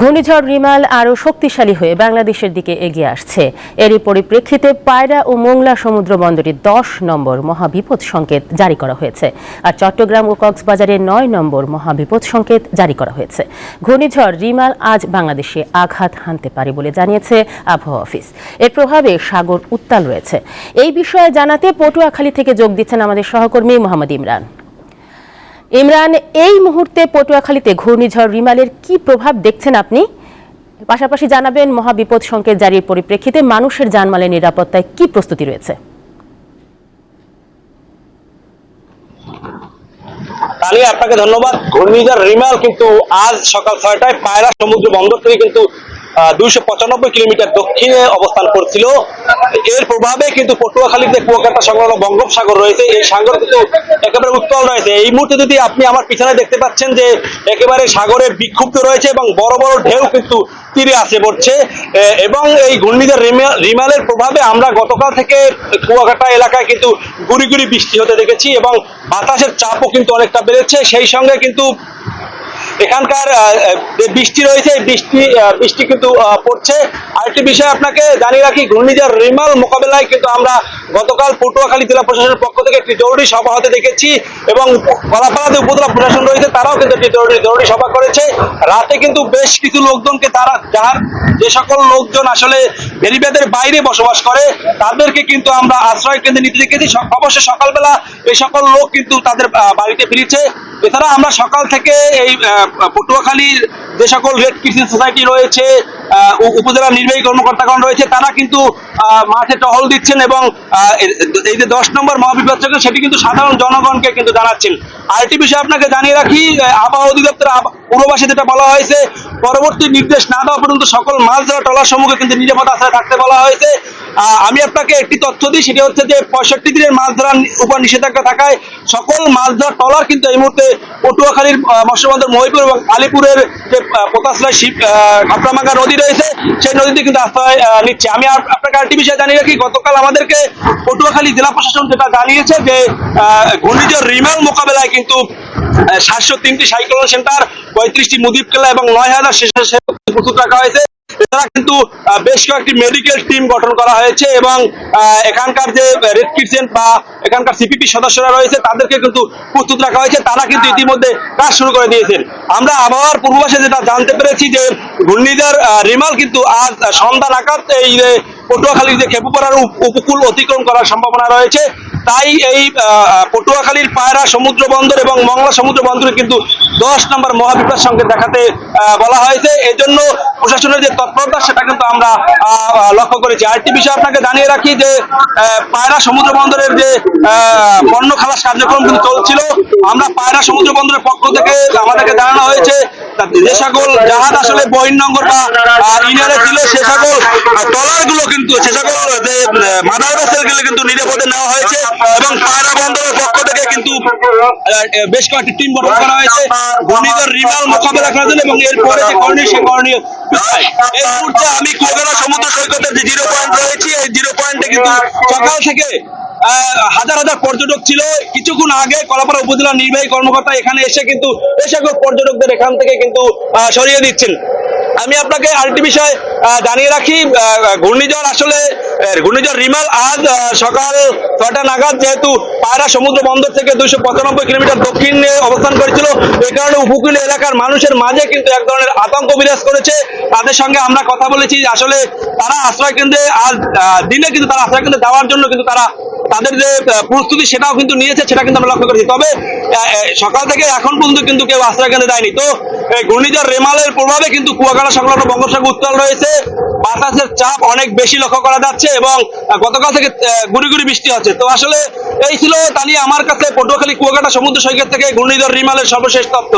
ঘূর্ণিঝড় রিমাল আরও শক্তিশালী হয়ে বাংলাদেশের দিকে এগিয়ে আসছে। এরই পরিপ্রেক্ষিতে পায়রা ও মোংলা সমুদ্র বন্দরে দশ নম্বর মহাবিপদ সংকেত জারি করা হয়েছে আর চট্টগ্রাম ও কক্সবাজারে নয় নম্বর মহাবিপদ সংকেত জারি করা হয়েছে। ঘূর্ণিঝড় রিমাল আজ বাংলাদেশে আঘাত হানতে পারে বলে জানিয়েছে আবহাওয়া অফিস। এর প্রভাবে সাগর উত্তাল রয়েছে। এই বিষয়ে জানাতে পটুয়াখালী থেকে যোগ দিচ্ছেন আমাদের সহকর্মী মোহাম্মদ ইমরান। ইমরান, এই মুহূর্তে পটুয়াখালীতে ঘূর্ণিঝড় রিমালের কি প্রভাব দেখছেন আপনি? পাশাপাশি জানাবেন, মহাবিপদ সংকেত জারির পরিপ্রেক্ষিতে মানুষের জানমালের নিরাপত্তায় কি প্রস্তুতি রয়েছে? আপনাকে ধন্যবাদ। ঘূর্ণিঝড় রিমাল কিন্তু আজ সকাল ছয়টায় পায়রা সমুদ্র বন্দর থেকে কিন্তু দুইশো পঁচানব্বই কিলোমিটার দক্ষিণে অবস্থান করছিল। এর প্রভাবে কিন্তু পটুয়াখালীতে কুয়াকাটা সংলগ্ন বঙ্গোপসাগর রয়েছে। এই সাগর কিন্তু একেবারে উত্তল রয়েছে। এই মুহূর্তে যদি আপনি আমার পিছনে দেখতে পাচ্ছেন যে একেবারে সাগরের বিক্ষুব্ধ রয়েছে এবং বড় বড় ঢেউ কিন্তু তীরে আসে পড়ছে। এবং এই ঘূর্ণিঝড় রিমালের প্রভাবে আমরা গতকাল থেকে কুয়াকাটা এলাকায় কিন্তু গুড়ি গুড়ি বৃষ্টি হতে দেখেছি এবং বাতাসের চাপও কিন্তু অনেকটা বেড়েছে। সেই সঙ্গে কিন্তু এখানকার বৃষ্টি রয়েছে বৃষ্টি বৃষ্টি কিন্তু পড়ছে। আরেকটি বিষয় আপনাকে জানিয়ে রাখি, ঘূর্ণিঝড় রিমাল মোকাবেলায় কিন্তু আমরা গতকাল পটুয়াখালী জেলা প্রশাসনের পক্ষ থেকে একটি জরুরি সভা হতে দেখেছি এবং কলাপাড়াতে উপজেলা প্রশাসন রয়েছে, তারাও কিন্তু একটি জরুরি জরুরি সভা করেছে। রাতে কিন্তু বেশ কিছু লোকজনকে তারা, যার যে সকল লোকজন আসলে বেরিবেদের বাইরে বসবাস করে, তাদেরকে কিন্তু আমরা আশ্রয় কেন্দ্রে নিতে দেখেছি। স- অবশ্য সকালবেলা এই সকল লোক কিন্তু তাদের বাড়িতে ফিরেছে। এছাড়া আমরা সকাল থেকে এই পটুয়াখালীর যে সকল রেড ক্রিসেন্ট সোসাইটি রয়েছে উপজেলা নির্বাহী কর্মকর্তাগণ রয়েছে, তারা কিন্তু মাঠে টহল দিচ্ছেন এবং এই যে দশ নম্বর মহাবিপদ চক্র সেটি কিন্তু সাধারণ জনগণকে কিন্তু জানাচ্ছেন। আরেকটি বিষয় আপনাকে জানিয়ে রাখি আবহাওয়া অধিদপ্তর পূর্ববাসী যেটা বলা হয়েছে, পরবর্তী নির্দেশ না দেওয়া পর্যন্ত সকল মাছ ধরা টলার সমূহকে কিন্তু নিরাপদ আশ্রয় থাকতে বলা হয়েছে। আমি আপনাকে একটি তথ্য দিই সেটা হচ্ছে যে পঁয়ষট্টি দিনের মাছ ধরার উপর নিষেধাজ্ঞা থাকায় সকল মাছ ধরার টলার কিন্তু এই মুহূর্তে পটুয়াখালীর মৎস্যবন্দর মহিপুর এবং আলিপুরের যে আহ, পোতাশ্রয় শিব ঘাটরামাঙ্গা নদী রয়েছে সেই নদীতে কিন্তু আশ্রয় নিচ্ছে। আমি আপনাকে আরেকটি বিষয় জানিয়ে রাখি গতকাল আমাদেরকে পটুয়াখালী জেলা প্রশাসন যেটা জানিয়েছে যে ঘূর্ণিঝড় রিমাল মোকাবেলায় কিন্তু সাতশো তিনটি সাইক্লোন সেন্টার পঁয়ত্রিশটি মুদিব কেলা এবং নয় হাজার প্রস্তুত রাখা হয়েছে। এছাড়া কিন্তু বেশ কয়েকটি মেডিকেল টিম গঠন করা হয়েছে এবং এখানকার যে রেড কিচেন বা এখানকার সিপিপি সদস্যরা রয়েছে, তাদেরকে কিন্তু প্রস্তুত রাখা হয়েছে। তারা কিন্তু ইতিমধ্যে কাজ শুরু করে দিয়েছেন। আমরা আবহাওয়ার পূর্বাভাসে যেটা জানতে পেরেছি যে, ঘূর্ণিঝড় রিমাল কিন্তু আজ সন্ধ্যা নাগাদ এই পটুয়াখালীর যে খেপুপাড়ার উপ- উপকূল অতিক্রম করার সম্ভাবনা রয়েছে। তাই এই পটুয়াখালীর পায়রা সমুদ্র বন্দর এবং মংলা সমুদ্র বন্দরে কিন্তু দশ নম্বর মহাবিপদ সঙ্গে দেখাতে বলা হয়েছে। এজন্য প্রশাসনের যে তৎপরতা, সেটা কিন্তু আমরা লক্ষ্য করেছি। আরেকটি বিষয় আপনাকে জানিয়ে রাখি যে পায়রা সমুদ্র বন্দরের যে পণ্য খালাস কার্যক্রম কিন্তু চলছিল। আমরা পায়রা সমুদ্র বন্দরের পক্ষ থেকে আমাদেরকে জানানো হয়েছে যে সকল জাহাজ আসলে বহির্নগর বা ইনারে ছিল, সে সকল ট্রলারগুলো কিন্তু, সে সকল, যে মাদার ভেসেলগুলো কিন্তু নিরাপদে নেওয়া হয়েছে। এবং পায়রা বন্দরের পক্ষ থেকে কিন্তু বেশ কয়েকটি টিম গঠন করা হয়েছে। রিমাল মোকাবেলা করার জন্য এবং এরপরে যে করণীয়, সে করণীয় এই মুহূর্তে আমি সমুদ্র যে জিরো পয়েন্ট এই জিরো পয়েন্টে কিন্তু সকাল থেকে হাজার হাজার পর্যটক ছিল। কিছুক্ষণ আগে কলাপাড়া উপজেলা নির্বাহী কর্মকর্তা এখানে এসে কিন্তু পর্যটকদের এখান থেকে কিন্তু সরিয়ে দিচ্ছেন। আমি আপনাকে আরেকটি বিষয় জানিয়ে রাখি ঘূর্ণিঝড় আসলে ঘূর্ণিঝড় রিমাল আজ সকাল ছয়টা নাগাদ যেহেতু পায়রা সমুদ্র বন্দর থেকে দুইশো পঁচানব্বই কিলোমিটার দক্ষিণে অবস্থান করেছিল এই কারণে উপকূলীয় এলাকার মানুষের মাঝে কিন্তু এক ধরনের আতঙ্ক বিরাজ করেছে। তাদের সঙ্গে আমরা কথা বলেছি আসলে তারা আশ্রয় কেন্দ্রে আজ দিনে কিন্তু তারা আশ্রয় কেন্দ্রে যাওয়ার জন্য কিন্তু তারা তাদের যে প্রস্তুতি সেটাও কিন্তু নিয়েছে, সেটা কিন্তু আমরা লক্ষ্য করেছি। তবে সকাল থেকে এখন পর্যন্ত কিন্তু কেউ আশ্রয় কেন্দ্রে দেয়নি তো ঘূর্ণিঝড় রেমালের প্রভাবে কিন্তু কুয়াকাটা সংলগ্ন বঙ্গোপসাগর উত্তাল রয়েছে। বাতাসের চাপ অনেক বেশি লক্ষ্য করা যাচ্ছে এবং গতকাল থেকে গুড়ি গুড়ি বৃষ্টি হচ্ছে। তো আসলে এই ছিল তা নিয়ে আমার কাছে পটুয়াখালী কুয়াকাটা সমুদ্র সৈকত থেকে ঘূর্ণিঝড় রিমালের সর্বশেষ তথ্য।